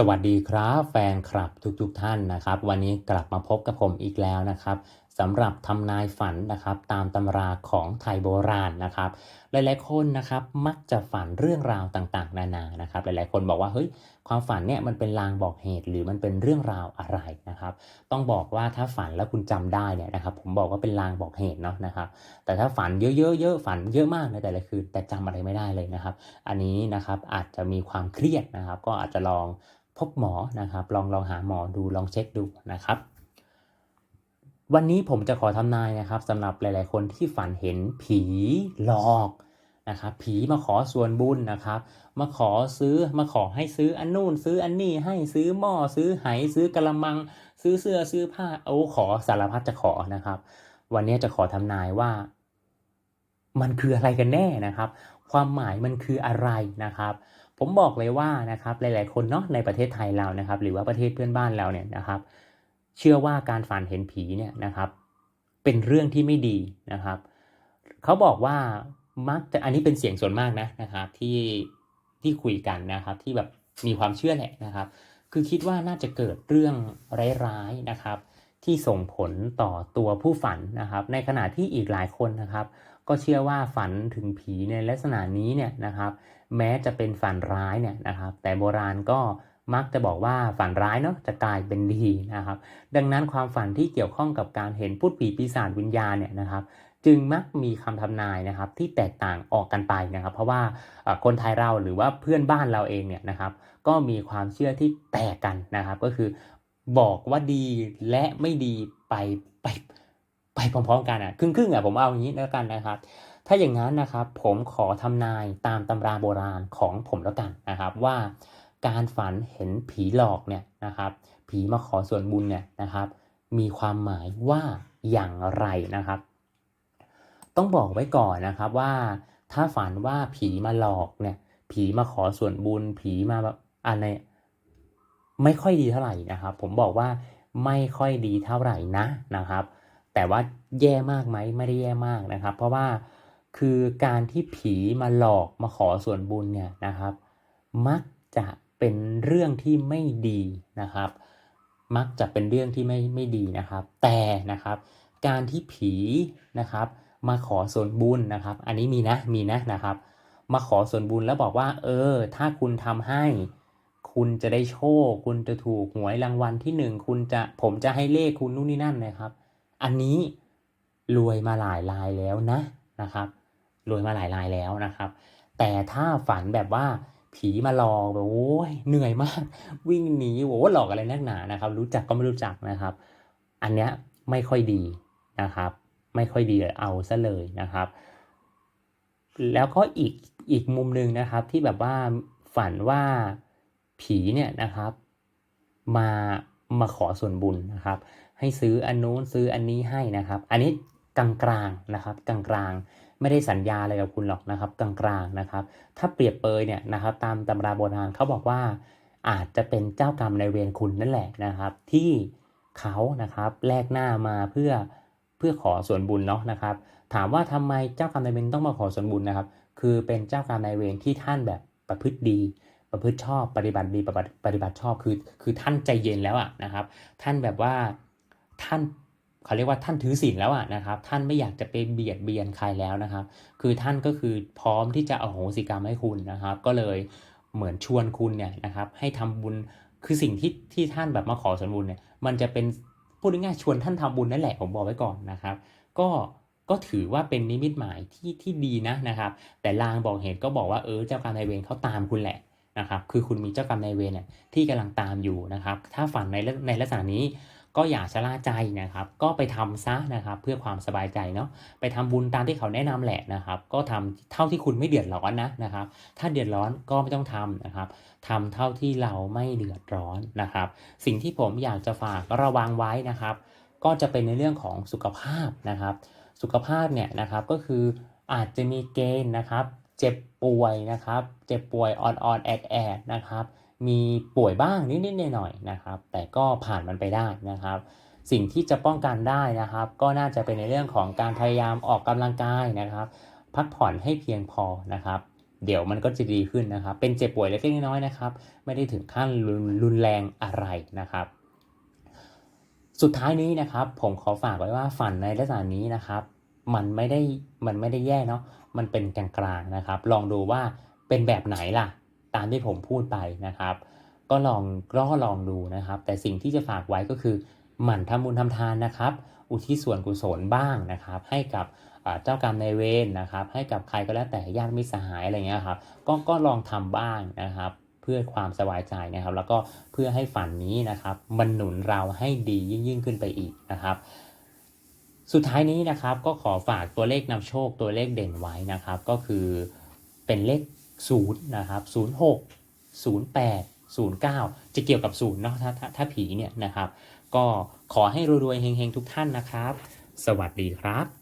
สวัสดีครับแฟนคลับทุกๆทท่านนะครับ วันนี้กลับมาพบกับผมอีกแล้วนะครับสำหรับทำนายฝันนะครับ ตามตำราของไทยโบราณนะครับ หลายๆคนนะครับมักจะฝันเรื่องราวต่างๆ นานานะครับ หลายๆคนบอกว่าเฮ้ยความฝันเนี่ยมันเป็นลางบอกเหตุหรือมันเป็นเรื่องราวอะไรนะครับ ต้องบอกว่าถ้าฝันแล้วคุณจำได้เนี่ยนะครับ ผมบอกว่าเป็นลางบอกเหตุเนาะนะครับ แต่ถ้าฝันเยอะๆเยอะฝันเยอะมากในแต่ละคืนแต่จำอะไรไม่ได้เลยนะครับ อันนี้นะครับอาจจะมีความเครียดนะครับ ก็อาจจะลอง พบหมอนะครับ ลองลองหาหมอดูลองเช็คดูนะครับ วันนี้ผมจะขอทำนายนะครับสำหรับหลาย ๆ คนที่ฝันเห็นผีหลอกนะครับผีมาขอส่วนบุญนะครับ มาขอซื้อมาขอให้ซื้ออันนู่น ซื้ออันนี้ให้ซื้อหม้อซื้อไหซื้อกระมัง ซื้อเสื้อซื้อผ้าโอ้ขอสารพัดจะขอนะครับ วันนี้จะขอทำนายว่า มันคืออะไรกันแน่นะครับ ความหมายมันคืออะไรนะครับ ผมบอกเลยว่านะครับหลาย ๆ คนเนาะในประเทศไทยเรานะครับ หรือว่าประเทศเพื่อนบ้านเราเนี่ยนะครับ เชื่อว่าการฝันเห็นผีเนี่ยนะครับ เป็นเรื่องที่ไม่ดีนะครับเขาบอกว่ามักจะอันนี้เป็นเสียงส่วนมากนะนะครับ ที่ที่คุยกันนะครับ ที่แบบมีความเชื่อแหละนะครับ คือคิดว่าน่าจะเกิดเรื่องร้ายๆนะครับ ที่ส่งผลต่อตัวผู้ฝันนะครับ ในขณะที่อีกหลายคนนะครับ ก็เชื่อว่าฝันถึงผีในลักษณะนี้เนี่ยนะครับ แม้จะเป็นฝันร้ายเนี่ยนะครับ แต่โบราณก็มักจะบอกว่าฝันร้ายเนาะจะกลายเป็นดีนะครับ ดังนั้นความฝันที่เกี่ยวข้องกับการเห็นพูดผีปีศาจวิญญาณเนี่ยนะครับ จึงมักมีคำทำนายนะครับ ที่แตกต่างออกกันไปนะครับ เพราะว่าคนไทยเราหรือว่าเพื่อนบ้านเราเองเนี่ยนะครับ ก็มีความเชื่อที่แตกกันนะครับ ก็คือ บอกว่าดีและไม่ดีไปไปไปพร้อมๆกันอะครึ่งๆอะผมเอาอย่างนี้แล้วกันนะครับ ถ้าอย่างนั้นนะครับผมขอทำนายตามตำราโบราณของผมแล้วกันนะครับว่าการฝันเห็นผีหลอกเนี่ยนะครับ ผีมาขอส่วนบุญเนี่ยนะครับ มีความหมายว่าอย่างไรนะครับ ต้องบอกไว้ก่อนนะครับว่าถ้าฝันว่าผีมาหลอกเนี่ย ผีมาขอส่วนบุญ ผีมาแบบอะไร ไม่ค่อยดีเท่าไหร่นะครับ ผมบอกว่าไม่ค่อยดีเท่าไหร่นะนะครับ แต่ว่าแย่มากไหมไม่ได้แย่มากนะครับ เพราะว่าคือการที่ผีมาหลอกมาขอส่วนบุญเนี่ยนะครับ มักจะเป็นเรื่องที่ไม่ดีนะครับ มักจะเป็นเรื่องที่ไม่ไม่ดีนะครับ แต่นะครับ การที่ผีนะครับ มาขอส่วนบุญนะครับ อันนี้มีนะมีนะนะครับ มาขอส่วนบุญแล้วบอกว่า เออ ถ้าคุณทำให้ คุณจะได้โชค คุณจะถูกหวยรางวัลที่หนึ่งคุณจะผมจะให้เลขคุณนู่นนี่นั่นนะครับ อันนี้รวยมาหลายรายแล้วนะนะครับรวยมาหลายรายแล้วนะครับ แต่ถ้าฝันแบบว่าผีมาหลอกแบบโอ้ยเหนื่อยมาก วิ่งหนีโอ้หลอกอะไรนักหนานะครับ รู้จักก็ไม่รู้จักนะครับ อันเนี้ยไม่ค่อยดีนะครับ ไม่ค่อยดีเอาซะเลยนะครับ แล้วก็อีกอีกมุมหนึ่งนะครับที่แบบว่าฝันว่า ผีเนี่ยนะครับ มามาขอส่วนบุญนะครับ ให้ซื้ออันโน้นซื้ออันนี้ให้นะครับ อันนี้กลางๆนะครับกลางๆไม่ได้สัญญาอะไรกับคุณหรอกนะครับกลางๆนะครับ ถ้าเปรียบเปยเนี่ยนะครับ ตามตำราโบราณเขาบอกว่าอาจจะเป็นเจ้ากรรมในเวรคุณนั่นแหละนะครับ ที่เขานะครับแลกหน้ามาเพื่อเพื่อขอส่วนบุญเนาะนะครับ ถามว่าทำไมเจ้ากรรมนายเวรต้องมาขอส่วนบุญนะครับ คือเป็นเจ้ากรรมนายเวรที่ท่านแบบประพฤติดี ประพฤติชอบปฏิบัติดีปฏิบัติปฏิบัติชอบคือ คือท่านใจเย็นแล้วอะนะครับ ท่านแบบว่าท่านเขาเรียกว่าท่านถือศีลแล้วอะนะครับ ท่านไม่อยากจะไปเบียดเบียนใครแล้วนะครับ คือท่านก็คือพร้อมที่จะเอาโหสิกรรมให้คุณนะครับ ก็เลยเหมือนชวนคุณเนี่ยนะครับ ให้ทำบุญคือสิ่งที่ที่ท่านแบบมาขอส่วนบุญเนี่ย มันจะเป็นพูดง่ายๆชวนท่านทำบุญนั่นแหละผมบอกไว้ก่อนนะครับ ก็ก็ถือว่าเป็นนิมิตหมายที่ที่ดีนะนะครับ แต่ลางบอกเหตุก็บอกว่าเออเจ้ากรรมนายเวรเขาตามคุณแหละ นะครับคือคุณมีเจ้ากรรมนายเวรเนี่ยที่กำลังตามอยู่นะครับ ถ้าฝันในในลักษณะนี้ก็อย่าชะล่าใจนะครับ ก็ไปทำซะนะครับ เพื่อความสบายใจเนาะไปทำบุญตามที่เขาแนะนำแหละนะครับ ก็ทำเท่าที่คุณไม่เดือดร้อนนะนะครับ ถ้าเดือดร้อนก็ไม่ต้องทำนะครับทำเท่าที่เราไม่เดือดร้อนนะครับ สิ่งที่ผมอยากจะฝากระวังไว้นะครับ ก็จะเป็นในเรื่องของสุขภาพนะครับ สุขภาพเนี่ยนะครับก็คืออาจจะมีเกณฑ์นะครับ เจ็บป่วยนะครับ เจ็บป่วยอ่อนๆแอดแอดๆนะครับ มีป่วยบ้างนิดๆหน่อยๆนะครับ แต่ก็ผ่านมันไปได้นะครับ สิ่งที่จะป้องกันได้นะครับ ก็น่าจะเป็นในเรื่องของการพยายามออกกำลังกายนะครับ พักผ่อนให้เพียงพอนะครับ เดี๋ยวมันก็จะดีขึ้นนะครับ เป็นเจ็บป่วยเล็กๆน้อยๆนะครับ ไม่ได้ถึงขั้นรุนรุนแรงอะไรนะครับสุดท้ายนี้นะครับผมขอฝากไว้ว่าฝันในลักษณะนี้นะครับ มันไม่ได้มันไม่ได้แย่เนาะมันเป็นกลางๆนะครับ ลองดูว่าเป็นแบบไหนล่ะ ตามที่ผมพูดไปนะครับ ก็ลองก็ลองดูนะครับ แต่สิ่งที่จะฝากไว้ก็คือหมั่นทำบุญทำทานนะครับ อุทิศส่วนกุศลบ้างนะครับ ให้กับเจ้ากรรมนายเวรนะครับ ให้กับใครก็แล้วแต่ญาติมิตรสหายอะไรเงี้ยครับก็ก็ลองทำบ้างนะครับ เพื่อความสบายใจนะครับ แล้วก็เพื่อให้ฝันนี้นะครับ มันหนุนเราให้ดียิ่งยิ่งขึ้นไปอีกนะครับ สุดท้ายนี้นะครับก็ขอฝากตัวเลขนำโชคตัวเลขเด่นไว้นะครับ ก็คือเป็นเลข0นะครับ06 08 09 จะเกี่ยวกับศูนย์เนาะถ้าถ้าถ้าผีเนี่ยนะครับ ก็ขอให้รวยๆเฮงๆทุกท่านนะครับ สวัสดีครับ